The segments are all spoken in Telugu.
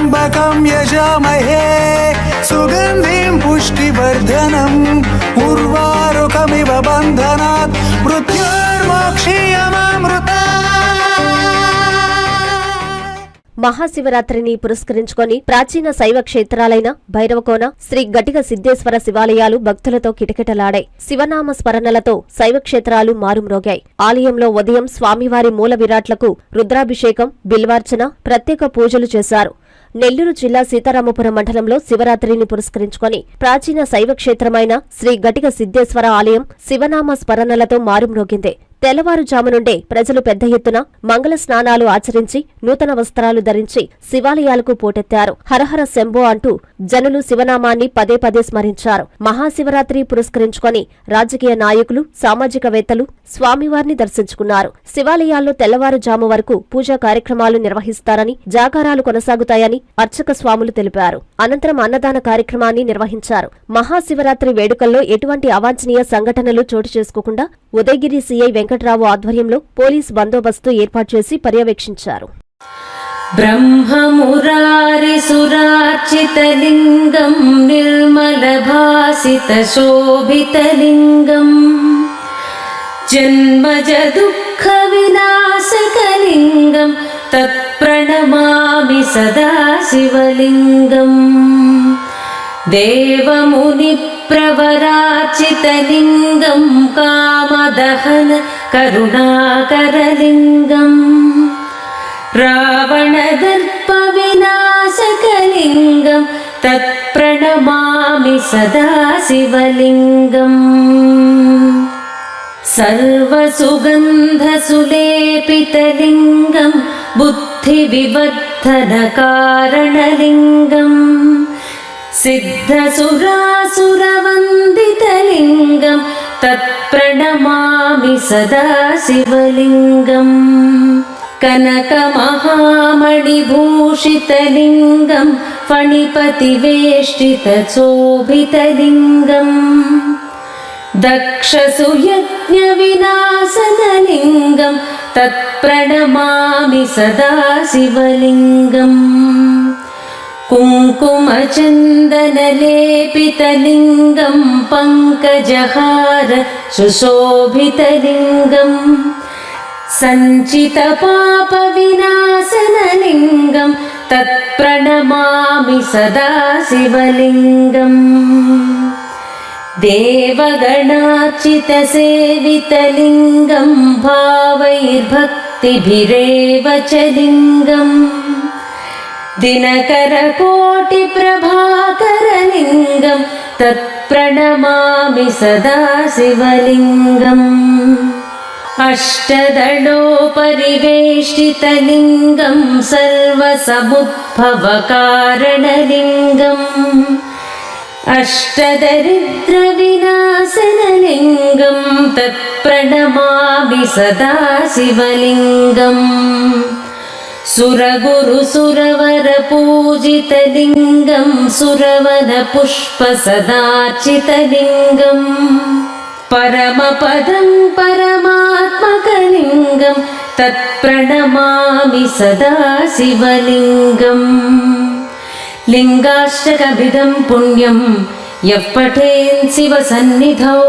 त्र्यम्बकं यजामहे सुगन्धिं पुष्टिवर्धनम् उर्वारुकमिव बन्धनात् मृत्युर्मोक्षीयमामृता మహాశివరాత్రిని పురస్కరించుకొని ప్రాచీన శైవ క్షేత్రాలైన భైరవకోన శ్రీ గటిక సిద్ధేశ్వర శివాలయాలు భక్తులతో కిటకిటలాడాయి శివనామ స్మరణలతో శైవ క్షేత్రాలు మారుమ్రోగాయి ఆలయంలో ఉదయం స్వామివారి మూల విరాట్లకు రుద్రాభిషేకం బిల్వార్చన ప్రత్యేక పూజలు చేశారు నెల్లూరు జిల్లా సీతారామపురం మండలంలో శివరాత్రిని పురస్కరించుకొని ప్రాచీన శైవ క్షేత్రమైన శ్రీ గటిక సిద్ధేశ్వర ఆలయం శివనామ స్మరణలతో మారుమ్రోగింది. తెల్లవారుజాము నుండే ప్రజలు పెద్ద ఎత్తున మంగళ స్నానాలు ఆచరించి నూతన వస్త్రాలు ధరించి శివాలయాలకు పోటెత్తారు. హరహర శంభో అంటూ జనులు శివనామాన్ని పదే పదే స్మరించారు. మహాశివరాత్రి పురస్కరించుకొని రాజకీయ నాయకులు సామాజికవేత్తలు స్వామివారిని దర్శించుకున్నారు. శివాలయాల్లో తెల్లవారుజాము వరకు పూజా కార్యక్రమాలు నిర్వహిస్తారని జాగారాలు కొనసాగుతాయని అర్చక స్వాములు తెలిపారు. అనంతరం అన్నదాన కార్యక్రమాన్ని నిర్వహించారు. మహాశివరాత్రి వేడుకల్లో ఎటువంటి అవాంఛనీయ సంఘటనలు చోటు చేసుకోకుండా ఉదయగిరి సీఐ వెంకట్రావు ఆధ్వర్యంలో పోలీస్ బందోబస్తు ఏర్పాటు చేసి పర్యవేక్షించారు ब्रह्ममुरारिसुरार्चितलिङ्गं निर्मलभासितशोभितलिङ्गम् जन्मजदुःखविनाशकलिङ्गं तत्प्रणमामि सदा शिवलिङ्गम् देवमुनिप्रवरार्चितलिङ्गं कामदहन करुणाकरलिङ्गम् रावणदर्पविनाशकलिङ्गं तत्प्रणमामि सदा शिवलिङ्गम् सर्वसुगन्धसुलेपितलिङ्गं बुद्धिविवर्धनकारणलिङ्गम् सिद्धसुरासुरवन्दितलिङ्गं तत्प्रणमामि सदा शिवलिङ्गम् कनकमहामणिभूषितलिङ्गं फणिपतिवेष्टितचोभितलिङ्गम् दक्षसुयज्ञविनाशनलिङ्गं तत्प्रणमामि सदा शिवलिङ्गम् कुङ्कुमचन्दनलेपितलिङ्गं पङ्कजहार सुशोभितलिङ्गम् सञ्चितपापविनाशनलिङ्गं तत्प्रणमामि सदा शिवलिङ्गम् देवगणार्चितसेवितलिङ्गं भावैर्भक्तिभिरेव च लिङ्गम् दिनकरकोटिप्रभाकरलिङ्गं तत्प्रणमामि सदा शिवलिङ्गम् अष्टदलोपरिवेष्टितलिङ्गं सर्वसमुद्भवकारणलिङ्गम्। अष्टदरिद्रविनाशनलिङ्गं तत्प्रणमामि सदा शिवलिङ्गम् सुरगुरुसुरवरपूजितलिङ्गं सुरवनपुष्पसदार्चितलिङ्गम् परमपदं परमात्मकलिङ्गं तत्प्रणमामि सदा शिवलिङ्गम् लिङ्गाष्टकभिदं पुण्यं यः पठेन् शिवसन्निधौ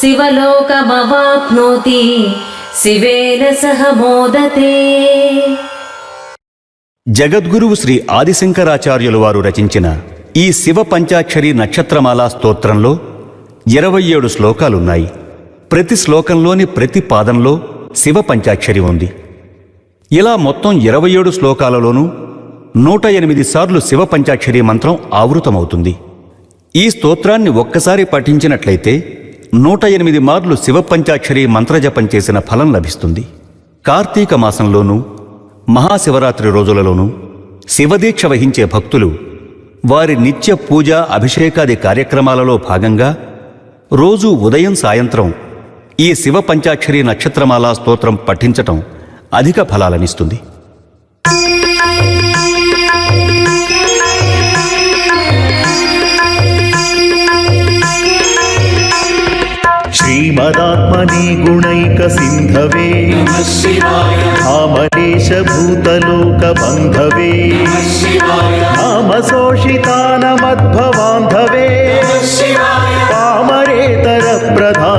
शिवलोकमवाप्नोति शिवेन सह मोदते జగద్గురువు శ్రీ ఆదిశంకరాచార్యులు వారు రచించిన ఈ శివ పంచాక్షరి నక్షత్రమాలా స్తోత్రంలో ఇరవై ఏడు శ్లోకాలున్నాయి. ప్రతి శ్లోకంలోని ప్రతి పాదంలో శివ పంచాక్షరి ఉంది. ఇలా మొత్తం ఇరవై ఏడు శ్లోకాలలోనూ నూట ఎనిమిది సార్లు శివ పంచాక్షరి మంత్రం ఆవృతమవుతుంది. ఈ స్తోత్రాన్ని ఒక్కసారి పఠించినట్లయితే నూట ఎనిమిది మార్లు శివ పంచాక్షరి మంత్రజపం చేసిన ఫలం లభిస్తుంది. కార్తీక మాసంలోనూ మహాశివరాత్రి రోజులలోనూ శివదీక్ష వహించే భక్తులు వారి నిత్య పూజ అభిషేకాది కార్యక్రమాలలో భాగంగా రోజు ఉదయం సాయంత్రం ఈ శివ పంచాక్షరి నక్షత్రమాలా స్తోత్రం పఠించటం అధిక ఫలాలనిస్తుంది. శ్రీమదాత్మనే గుణైక సింధవే. కామదేశ భూతలోక బంధవే కామ శోషితానమద్భవాంధవే పామరేతర ప్రధాన